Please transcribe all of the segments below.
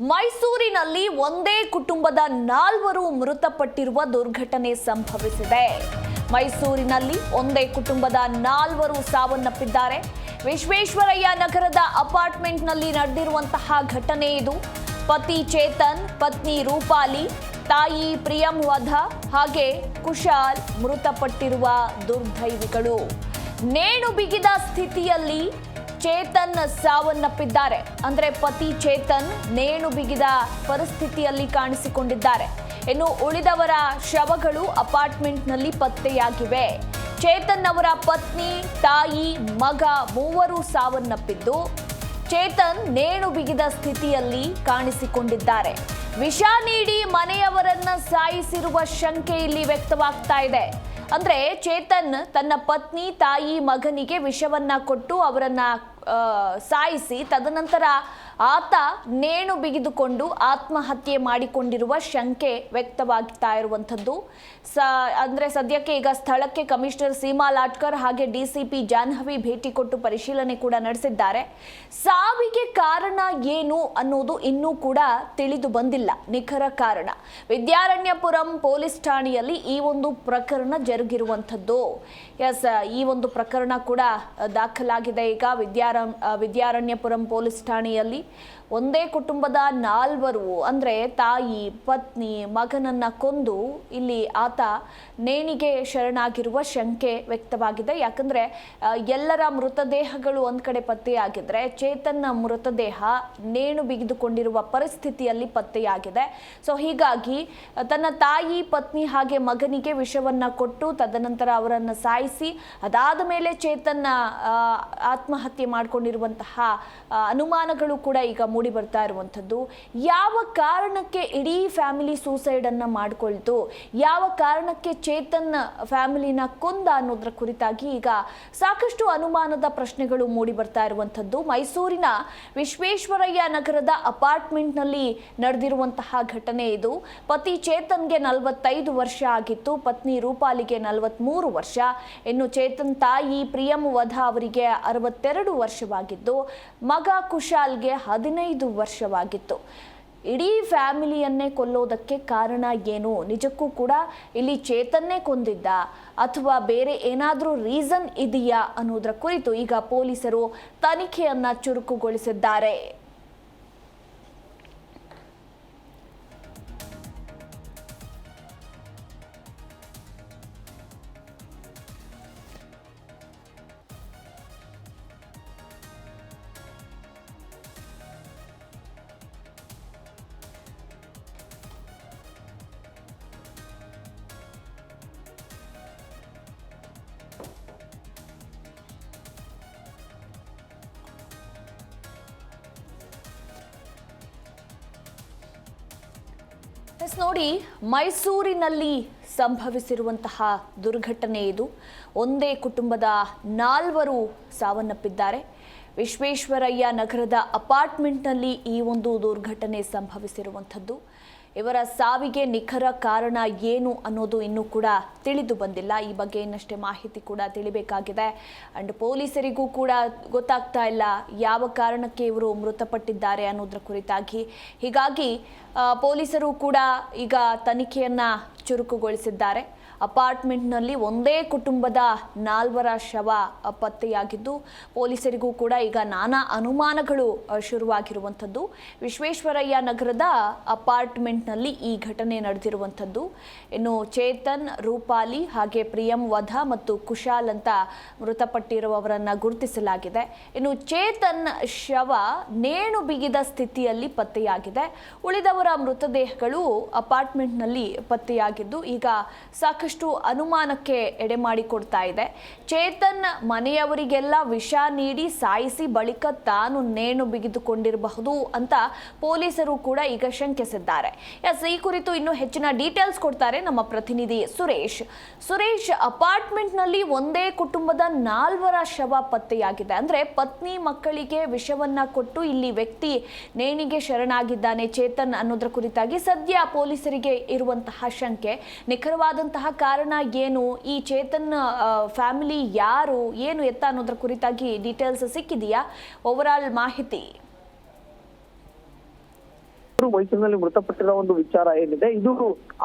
ಮೈಸೂರಿನಲ್ಲಿ ಒಂದೇ ಕುಟುಂಬದ ನಾಲ್ವರು ಮೃತಪಟ್ಟಿರುವ ದುರ್ಘಟನೆ ಸಂಭವಿಸಿದೆ. ಮೈಸೂರಿನಲ್ಲಿ ಒಂದೇ ಕುಟುಂಬದ ನಾಲ್ವರು ಸಾವನ್ನಪ್ಪಿದ್ದಾರೆ. ವಿಶ್ವೇಶ್ವರಯ್ಯ ನಗರದ ಅಪಾರ್ಟ್ಮೆಂಟ್ನಲ್ಲಿ ನಡೆದಿರುವಂತಹ ಘಟನೆ ಇದು. ಪತಿ ಚೇತನ್, ಪತ್ನಿ ರೂಪಾಲಿ, ತಾಯಿ ಪ್ರಿಯಂ ವಧ, ಹಾಗೆ ಕುಶಾಲ್ ಮೃತಪಟ್ಟಿರುವ ದುರ್ದೈವಿಗಳು. ನೇಣು ಬಿಗಿದ ಸ್ಥಿತಿಯಲ್ಲಿ ಚೇತನ್ ಸಾವನ್ನಪ್ಪಿದ್ದಾರೆ. ಅಂದ್ರೆ ಪತಿ ಚೇತನ್ ನೇಣು ಬಿಗಿದ ಪರಿಸ್ಥಿತಿಯಲ್ಲಿ ಕಾಣಿಸಿಕೊಂಡಿದ್ದಾರೆ. ಇನ್ನು ಉಳಿದವರ ಶವಗಳು ಅಪಾರ್ಟ್ಮೆಂಟ್ನಲ್ಲಿ ಪತ್ತೆಯಾಗಿವೆ. ಚೇತನ್ ಅವರ ಪತ್ನಿ, ತಾಯಿ, ಮಗ ಮೂವರು ಸಾವನ್ನಪ್ಪಿದ್ದು, ಚೇತನ್ ನೇಣು ಬಿಗಿದ ಸ್ಥಿತಿಯಲ್ಲಿ ಕಾಣಿಸಿಕೊಂಡಿದ್ದಾರೆ. ವಿಷ ನೀಡಿ ಮನೆಯವರನ್ನ ಸಾಯಿಸಿರುವ ಶಂಕೆ ಇಲ್ಲಿ ವ್ಯಕ್ತವಾಗ್ತಾ ಇದೆ. ಅಂದ್ರೆ ಚೇತನ್ ತನ್ನ ಪತ್ನಿ, ತಾಯಿ, ಮಗನಿಗೆ ವಿಷವನ್ನ ಕೊಟ್ಟು ಅವರನ್ನ ಸಾಯಿಸಿ ತದನಂತರ ಆತ ನೇಣು ಬಿಗಿದುಕೊಂಡು ಆತ್ಮಹತ್ಯೆ ಮಾಡಿಕೊಂಡಿರುವ ಶಂಕೆ ವ್ಯಕ್ತವಾಗ್ತಾ ಇರುವಂಥದ್ದು. ಸ, ಅಂದರೆ ಸದ್ಯಕ್ಕೆ ಈಗ ಸ್ಥಳಕ್ಕೆ ಕಮಿಷನರ್ ಸೀಮಾ ಲಾಟ್ಕರ್ ಹಾಗೆ ಡಿಸಿಪಿ ಜಾಹ್ನವಿ ಭೇಟಿ ಕೊಟ್ಟು ಪರಿಶೀಲನೆ ಕೂಡ ನಡೆಸಿದ್ದಾರೆ. ಸಾವಿಗೆ ಕಾರಣ ಏನು ಅನ್ನೋದು ಇನ್ನೂ ಕೂಡ ತಿಳಿದು ಬಂದಿಲ್ಲ. ನಿಖರ ಕಾರಣ, ವಿದ್ಯಾರಣ್ಯಪುರಂ ಪೊಲೀಸ್ ಠಾಣೆಯಲ್ಲಿ ಈ ಒಂದು ಪ್ರಕರಣ ಜರುಗಿರುವಂಥದ್ದು. ಎಸ್ ಈ ಒಂದು ಪ್ರಕರಣ ಕೂಡ ದಾಖಲಾಗಿದೆ. ಈಗ ವಿದ್ಯಾರ, ವಿದ್ಯಾರಣ್ಯಪುರಂ ಪೊಲೀಸ್ ಠಾಣೆಯಲ್ಲಿ ಒಂದೇ ಕುಟುಂಬದ ನಾಲ್ವರು, ಅಂದರೆ ತಾಯಿ, ಪತ್ನಿ, ಮಗನನ್ನ ಕೊಂದು ಇಲ್ಲಿ ಆತ ನೇಣಿಗೆ ಶರಣಾಗಿರುವ ಶಂಕೆ ವ್ಯಕ್ತವಾಗಿದೆ. ಯಾಕಂದ್ರೆ ಎಲ್ಲರ ಮೃತದೇಹಗಳು ಒಂದು ಕಡೆ ಪತ್ತೆಯಾಗಿದ್ರೆ, ಚೇತನ್ನ ಮೃತದೇಹ ನೇಣು ಬಿಗಿದುಕೊಂಡಿರುವ ಪರಿಸ್ಥಿತಿಯಲ್ಲಿ ಪತ್ತೆಯಾಗಿದೆ. ಸೊ ಹೀಗಾಗಿ ತನ್ನ ತಾಯಿ ಪತ್ನಿ ಹಾಗೆ ಮಗನಿಗೆ ವಿಷವನ್ನ ಕೊಟ್ಟು ತದನಂತರ ಅವರನ್ನು ಸಾಯಿಸಿ ಅದಾದ ಮೇಲೆ ಚೇತನ್ನ ಆ, ಆತ್ಮಹತ್ಯೆ ಮಾಡಿಕೊಂಡಿರುವಂತಹ ಅನುಮಾನಗಳು ಕೂಡ ಈಗ ಮೂಡಿ ಬರ್ತಾ ಇರುವಂಥದ್ದು. ಯಾವ ಕಾರಣಕ್ಕೆ ಇಡೀ ಫ್ಯಾಮಿಲಿ ಸೂಸೈಡ್ ಅನ್ನ ಮಾಡ್ಕೊಳ್ತು? ಯಾವ ಕಾರಣಕ್ಕೆ ಚೇತನ್ ಫ್ಯಾಮಿಲಿನ ಕೊಂದ ಅನ್ನೋದ್ರ ಕುರಿತಾಗಿ ಈಗ ಸಾಕಷ್ಟು ಅನುಮಾನದ ಪ್ರಶ್ನೆಗಳು ಮೂಡಿ ಬರ್ತಾ ಇರುವಂಥದ್ದು. ಮೈಸೂರಿನ ವಿಶ್ವೇಶ್ವರಯ್ಯ ನಗರದ ಅಪಾರ್ಟ್ಮೆಂಟ್ನಲ್ಲಿ ನಡೆದಿರುವಂತಹ ಘಟನೆ ಇದು. ಪತಿ ಚೇತನ್ಗೆ ನಲವತ್ತೈದು ವರ್ಷ ಆಗಿತ್ತು, ಪತ್ನಿ ರೂಪಾಲಿಗೆ ನಲವತ್ತ್ಮೂರು ವರ್ಷ. ಇನ್ನು ಚೇತನ್ ತಾಯಿ ಪ್ರಿಯಂ ವಧ ಅವರಿಗೆ ಅರವತ್ತೆರಡು ವರ್ಷವಾಗಿದ್ದು, ಮಗ ಕುಶಾಲ್ಗೆ ಹದಿನೈದು ವರ್ಷವಾಗಿತ್ತು. ಇಡೀ ಫ್ಯಾಮಿಲಿಯನ್ನೇ ಕೊಲ್ಲೋದಕ್ಕೆ ಕಾರಣ ಏನು? ನಿಜಕ್ಕೂ ಕೂಡ ಇಲ್ಲಿ ಚೇತನ್ನೇ ಕೊಂದಿದ್ದ ಅಥವಾ ಬೇರೆ ಏನಾದರೂ ರೀಸನ್ ಇದೆಯಾ ಅನ್ನೋದರ ಕುರಿತು ಈಗ ಪೊಲೀಸರು ತನಿಖೆಯನ್ನ ಚುರುಕುಗೊಳಿಸಿದ್ದಾರೆ. ಎಸ್ ನೋಡಿ ಮೈಸೂರಿನಲ್ಲಿ ಸಂಭವಿಸಿರುವಂತಹ ದುರ್ಘಟನೆ ಇದು. ಒಂದೇ ಕುಟುಂಬದ ನಾಲ್ವರು ಸಾವನ್ನಪ್ಪಿದ್ದಾರೆ. ವಿಶ್ವೇಶ್ವರಯ್ಯ ನಗರದ ಅಪಾರ್ಟ್ಮೆಂಟ್ನಲ್ಲಿ ಈ ಒಂದು ದುರ್ಘಟನೆ ಸಂಭವಿಸಿರುವಂಥದ್ದು. ಇವರ ಸಾವಿಗೆ ನಿಖರ ಕಾರಣ ಏನು ಅನ್ನೋದು ಇನ್ನೂ ಕೂಡ ತಿಳಿದು ಬಂದಿಲ್ಲ. ಈ ಬಗ್ಗೆ ಇನ್ನಷ್ಟೇ ಮಾಹಿತಿ ಕೂಡ ತಿಳಿಬೇಕಾಗಿದೆ. ಅಂಡ್ ಪೊಲೀಸರಿಗೂ ಕೂಡ ಗೊತ್ತಾಗ್ತಾ ಇಲ್ಲ ಯಾವ ಕಾರಣಕ್ಕೆ ಇವರು ಮೃತಪಟ್ಟಿದ್ದಾರೆ ಅನ್ನೋದ್ರ ಕುರಿತಾಗಿ. ಹೀಗಾಗಿ ಪೊಲೀಸರು ಕೂಡ ಈಗ ತನಿಖೆಯನ್ನ ಚುರುಕುಗೊಳಿಸಿದ್ದಾರೆ. ಅಪಾರ್ಟ್ಮೆಂಟ್ನಲ್ಲಿ ಒಂದೇ ಕುಟುಂಬದ ನಾಲ್ವರ ಶವ ಪತ್ತೆಯಾಗಿದ್ದು, ಪೊಲೀಸರಿಗೂ ಕೂಡ ಈಗ ನಾನಾ ಅನುಮಾನಗಳು ಶುರುವಾಗಿರುವಂಥದ್ದು. ವಿಶ್ವೇಶ್ವರಯ್ಯ ನಗರದ ಅಪಾರ್ಟ್ಮೆಂಟ್ನಲ್ಲಿ ಈ ಘಟನೆ ನಡೆದಿರುವಂಥದ್ದು. ಇನ್ನು ಚೇತನ್, ರೂಪಾಲಿ ಹಾಗೆ ಪ್ರಿಯಂ ವಧ ಮತ್ತು ಕುಶಾಲ್ ಅಂತ ಮೃತಪಟ್ಟಿರುವವರನ್ನ ಗುರುತಿಸಲಾಗಿದೆ. ಇನ್ನು ಚೇತನ್ ಶವ ನೇಣು ಬಿಗಿದ ಸ್ಥಿತಿಯಲ್ಲಿ ಪತ್ತೆಯಾಗಿದೆ. ಉಳಿದವರ ಮೃತದೇಹಗಳು ಅಪಾರ್ಟ್ಮೆಂಟ್ನಲ್ಲಿ ಪತ್ತೆಯಾಗಿದ್ದು, ಈಗ ಸಾಕಷ್ಟು ಅನುಮಾನಕ್ಕೆ ಎಡೆ ಮಾಡಿಕೊಡ್ತಾ ಇದೆ. ಚೇತನ್ ಮನೆಯವರಿಗೆಲ್ಲ ವಿಷ ನೀಡಿ ಸಾಯಿಸಿ ಬಳಿಕ ತಾನು ನೇಣು ಬಿಗಿದುಕೊಂಡಿರಬಹುದು ಅಂತ ಪೊಲೀಸರು ಕೂಡ ಈಗ ಶಂಕಿಸಿದ್ದಾರೆ. ಎಸ್, ಈ ಕುರಿತು ಇನ್ನು ಹೆಚ್ಚಿನ ಡೀಟೇಲ್ಸ್ ಕೊಡ್ತಾರೆ ನಮ್ಮ ಪ್ರತಿನಿಧಿ ಸುರೇಶ್. ಸುರೇಶ್, ಅಪಾರ್ಟ್ಮೆಂಟ್ನಲ್ಲಿ ಒಂದೇ ಕುಟುಂಬದ ನಾಲ್ವರ ಶವ ಪತ್ತೆಯಾಗಿದೆ. ಅಂದ್ರೆ ಪತ್ನಿ ಮಕ್ಕಳಿಗೆ ವಿಷವನ್ನ ಕೊಟ್ಟು ಇಲ್ಲಿ ವ್ಯಕ್ತಿ ನೇಣಿಗೆ ಶರಣಾಗಿದ್ದಾನೆ ಚೇತನ್ ಅನ್ನೋದ್ರ ಕುರಿತಾಗಿ ಸದ್ಯ ಪೊಲೀಸರಿಗೆ ಇರುವಂತಹ ಶಂಕೆ. ನಿಖರವಾದಂತಹ ಕಾರಣ ಏನು? ಈ ಚೇತನ್ ಫ್ಯಾಮಿಲಿ ಯಾರು? ಏನು ಎತ್ತ ಅನ್ನೋದ್ರ ಕುರಿತಾಗಿ ಡೀಟೇಲ್ಸ್ ಸಿಕ್ಕಿದೆಯಾ? ಓವರ್ ಆಲ್ ಮಾಹಿತಿ ಮೈಸೂರಿನಲ್ಲಿ ಮೃತಪಟ್ಟಿರೋ ಒಂದು ವಿಚಾರ ಏನಿದೆ, ಇದು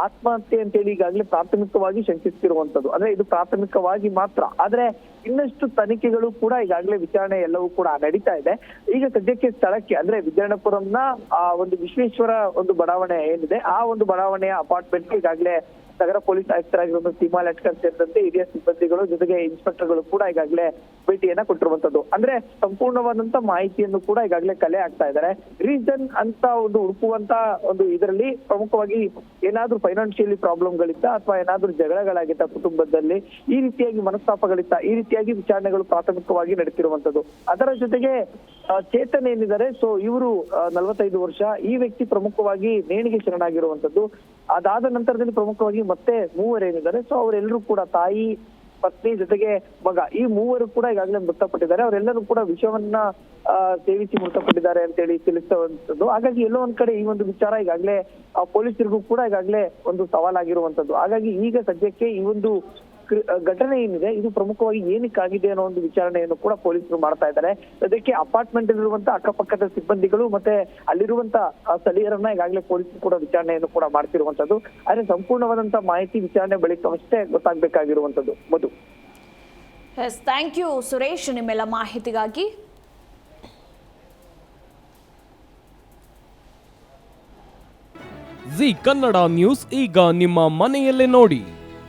ಆತ್ಮಹತ್ಯೆ ಅಂತೇಳಿ ಈಗಾಗಲೇ ಪ್ರಾಥಮಿಕವಾಗಿ ಶಂಕಿಸ್ತಿರುವಂತದ್ದು ಅಂದ್ರೆ ಇದು ಪ್ರಾಥಮಿಕವಾಗಿ ಮಾತ್ರ. ಆದ್ರೆ ಇನ್ನಷ್ಟು ತನಿಖೆಗಳು ಕೂಡ ಈಗಾಗಲೇ ವಿಚಾರಣೆ ಎಲ್ಲವೂ ಕೂಡ ನಡೀತಾ ಇದೆ. ಈಗ ಸದ್ಯಕ್ಕೆ ಸ್ಥಳಕ್ಕೆ, ಅಂದ್ರೆ ವಿಜಯನಪುರಂನ ಆ, ಒಂದು ವಿಶ್ವೇಶ್ವರ ಒಂದು ಬಡಾವಣೆ ಏನಿದೆ, ಆ ಒಂದು ಬಡಾವಣೆಯ ಅಪಾರ್ಟ್ಮೆಂಟ್ ಈಗಾಗಲೇ ನಗರ ಪೊಲೀಸ್ ಆಯುಕ್ತರಾಗಿರುವಂತಹ ಸೀಮಾ ಲಟ್ಕರ್ ಸೇರಿದಂತೆ ಹಿರಿಯ ಸಿಬ್ಬಂದಿಗಳು ಜೊತೆಗೆ ಇನ್ಸ್ಪೆಕ್ಟರ್ಗಳು ಕೂಡ ಈಗಾಗಲೇ ಭೇಟಿಯನ್ನ ಕೊಟ್ಟಿರುವಂತದ್ದು. ಅಂದ್ರೆ ಸಂಪೂರ್ಣವಾದಂತ ಮಾಹಿತಿಯನ್ನು ಕೂಡ ಈಗಾಗಲೇ ಕಲೆ ಆಗ್ತಾ ಇದ್ದಾರೆ. ರೀಸನ್ ಅಂತ ಒಂದು ಹುಡುಕುವಂತ ಒಂದು ಇದರಲ್ಲಿ ಪ್ರಮುಖವಾಗಿ ಏನಾದ್ರೂ ಫೈನಾನ್ಷಿಯಲಿ ಪ್ರಾಬ್ಲಮ್ಗಳಿತ್ತ ಅಥವಾ ಏನಾದ್ರೂ ಜಗಳಗಳಾಗಿತ್ತ ಕುಟುಂಬದಲ್ಲಿ ಈ ರೀತಿಯಾಗಿ ಮನಸ್ತಾಪಗಳಿತ್ತ, ಈ ರೀತಿಯಾಗಿ ವಿಚಾರಣೆಗಳು ಪ್ರಾಥಮಿಕವಾಗಿ ನಡೆಸಿರುವಂತದ್ದು ಅದರ ಜೊತೆಗೆ ಚೇತನ್ ಏನಿದ್ದಾರೆ, ಸೊ ಇವರು ನಲವತ್ತೈದು ವರ್ಷ ಈ ವ್ಯಕ್ತಿ ಪ್ರಮುಖವಾಗಿ ನೇಣಿಗೆ ಶರಣಾಗಿರುವಂತದ್ದು. ಅದಾದ ನಂತರದಲ್ಲಿ ಪ್ರಮುಖವಾಗಿ ಮತ್ತೆ ಮೂವರೇನಿದ್ದಾರೆ ಸೊ ಅವರೆಲ್ಲರೂ ಕೂಡ ತಾಯಿ, ಪತ್ನಿ ಜೊತೆಗೆ ಮಗ. ಈ ಮೂವರು ಕೂಡ ಈಗಾಗಲೇ ಮೃತಪಟ್ಟಿದ್ದಾರೆ. ಅವರೆಲ್ಲರೂ ಕೂಡ ವಿಷವನ್ನ ಸೇವಿಸಿ ಮೃತಪಟ್ಟಿದ್ದಾರೆ ಅಂತೇಳಿ ತಿಳಿಸುವಂತದ್ದು ಹಾಗಾಗಿ ಎಲ್ಲೋ ಒಂದ್ ಕಡೆ ಈ ಒಂದು ವಿಚಾರ ಈಗಾಗಲೇ ಪೊಲೀಸರಿಗೂ ಕೂಡ ಈಗಾಗಲೇ ಒಂದು ಸವಾಲಾಗಿರುವಂತದ್ದು ಹಾಗಾಗಿ ಈಗ ಸದ್ಯಕ್ಕೆ ಈ ಒಂದು ಘಟನೆ ಏನಿದೆ ಇದು ಪ್ರಮುಖವಾಗಿ ಏನಕ್ಕಾಗಿದೆ ಅನ್ನೋ ಒಂದು ವಿಚಾರಣೆಯನ್ನು ಕೂಡ ಪೊಲೀಸರು ಮಾಡ್ತಾ ಇದ್ದಾರೆ. ಅದಕ್ಕೆ ಅಪಾರ್ಟ್ಮೆಂಟ್ ಇರುವಂತ ಅಕ್ಕಪಕ್ಕದ ಸಿಬ್ಬಂದಿಗಳು ಮತ್ತೆ ಅಲ್ಲಿರುವಂತ ಆ ಸ್ಥಳೀಯರನ್ನ ಈಗಾಗಲೇ ಪೊಲೀಸರು ಕೂಡ ವಿಚಾರಣೆಯನ್ನು ಕೂಡ ಮಾಡ್ತಿರುವಂತದ್ದು. ಆದ್ರೆ ಸಂಪೂರ್ಣವಾದಂತ ಮಾಹಿತಿ ವಿಚಾರಣೆ ಬಳಿಕವಷ್ಟೇ ಗೊತ್ತಾಗ್ಬೇಕಾಗಿರುವಂತದ್ದು. Madhu. Yes thank you Suresh ನಿಮ್ಮೆಲ್ಲ ಮಾಹಿತಿಗಾಗಿ. ಜಿ ಕನ್ನಡ ನ್ಯೂಸ್ ಈಗ ನಿಮ್ಮ ಮನೆಯಲ್ಲೇ ನೋಡಿ.